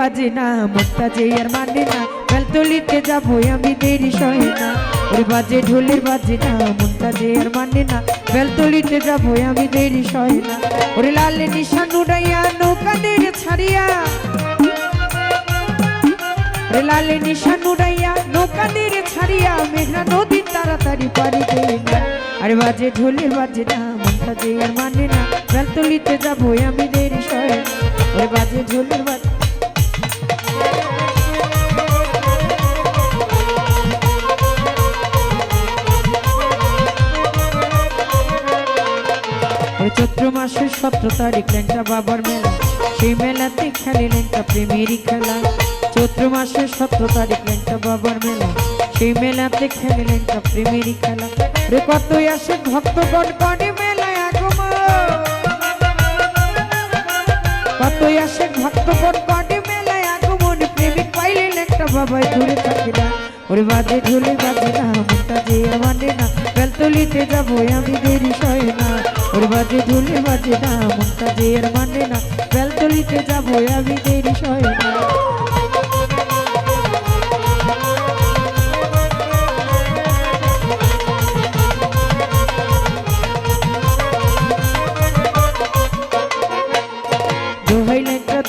বাজে না, মনটা যে আর মানে না। বেলতলিতে যাব আমি দেরি সহে না। ওরে বাজে, ঢোলের বাজে না, মনটা যে আর মানে না। বেলতলিতে যাব আমি দেরি সহে না। ওরে লালে নিশান উড়াইয়া নৌকা দেরে ছাড়িয়া। ওরে লালে নিশান উড়াইয়া নৌকা দেরে ছাড়িয়া মেঘনা নদী তাড়াতাড়ি পারি না। আরে বাজে, ঢোলের বাজে না, মনটা যে আর মানে না। বেলতলিতে যাব আমি দেরি সহে না। ওরে বাজে, ঢোলের বাজে চৈত্র মাসের সতেরো তারিখ ল্যাংটা বাবার মেলা। সেই মেলাতে খেলে ল্যাংটা প্রেমেরই খেলা। চৈত্র মাসের সতেরো তারিখ ল্যাংটা বাবার মেলা। সেই মেলাতে খেলে ল্যাংটা প্রেমেরই খেলা। রে কতই আসে ভক্তগণ কনে মেলায় আগমন। কতই আসে ভক্তগণ বাবাই দূরে থাকে না ওরে বাজে ঝুলে বাজে না মনটা যে মানে না, বেলতলিতে যাব আমি দেরি সয় না। ওরে বাজে ঝুলে বাজে না মনটা যে মানে না, বেলতলিতে যাব আমি দেরি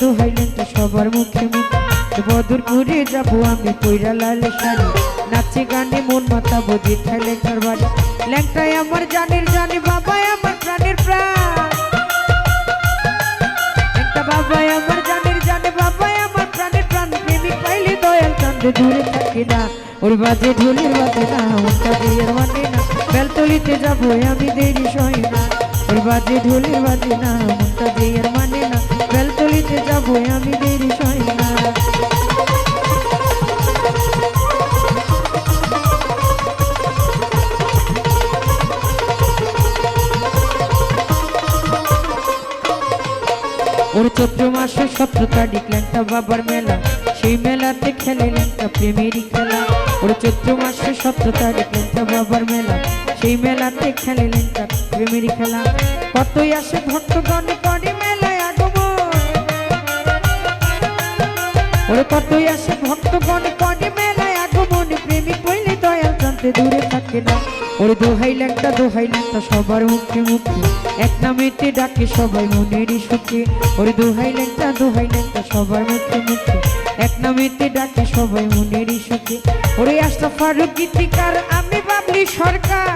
দোহাই লেনটা দোহাই লেনটা সবার মুখে মুখে। বদর ঘুরে যাব আমি পৈরা লাল শাড়ি। নাচে গানে মন মাথা বজি লেখার বাড়ি ল্যাংটাই আমার জানের জানে বাবাই আমার প্রাণের প্রাণ। একটা বাবাই আমার জানের জানে বাবাই আমার প্রাণের প্রাণ। প্রেমিক পাইলে দয়াল চান্দে দূরে থাকে না। ওর বাজে ঢোলের বাজে না ওটা দিয়ে মানে না। বেলতলিতে যাব আমি দেরি সই না। ওর বাজে ঢোলের বাজে না, মনটা দিয়ে মানে না যাব আমি দেরি না। ওর চৈত্র মাসের সতেরো তারিখ ল্যাংটা বাবার মেলা। সেই মেলাতে খেলে ল্যাংটা প্রেমেরই খেলা। ওর চৈত্র মাসের সতেরো তারিখ ল্যাংটা বাবার মেলা। সেই মেলাতে খেলে ল্যাংটা প্রেমেরই খেলা। কতই আসে ভক্তগণ করে ওরে কতই আসে ভক্তগণ করে মেলায় আগমন, প্রেমিক বইলে দয়াল জানতে দূরে থাকে না। ওরে দোহাই ল্যাংটা দোহাই ল্যাংটা, সবার মুখে মুখে। এক নামেতে ডাকে সবাই মনেরই সুখে। ওরে দোহাই ল্যাংটা দোহাই ল্যাংটা, সবার মুখে মুখে। এক নামেতে ডাকে সবাই মনেরই সুখে। ওরে আসটা ফারুক গীতিকার, আমি বাবলি সরকার।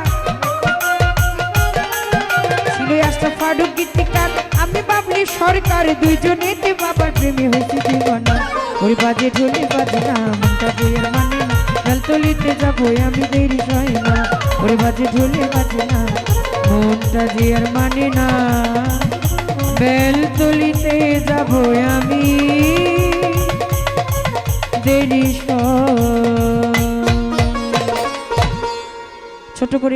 ছিল আসটা ফারুক গীতিকার, আমি বাবলি সরকার। দুইজনেতে বাবার প্রেমে হয়েছে জীবনা। ওই বাজে ঢোলে বাজে না মনটা বইয়ের মানে না। বেলতলিতে যাব আমি দেরি সয় না। ওরে বাজে ঢোলে বাজে না মনটা যে আর মানে না। বেলতলিতে যাব আমি, দেরি ছোট করে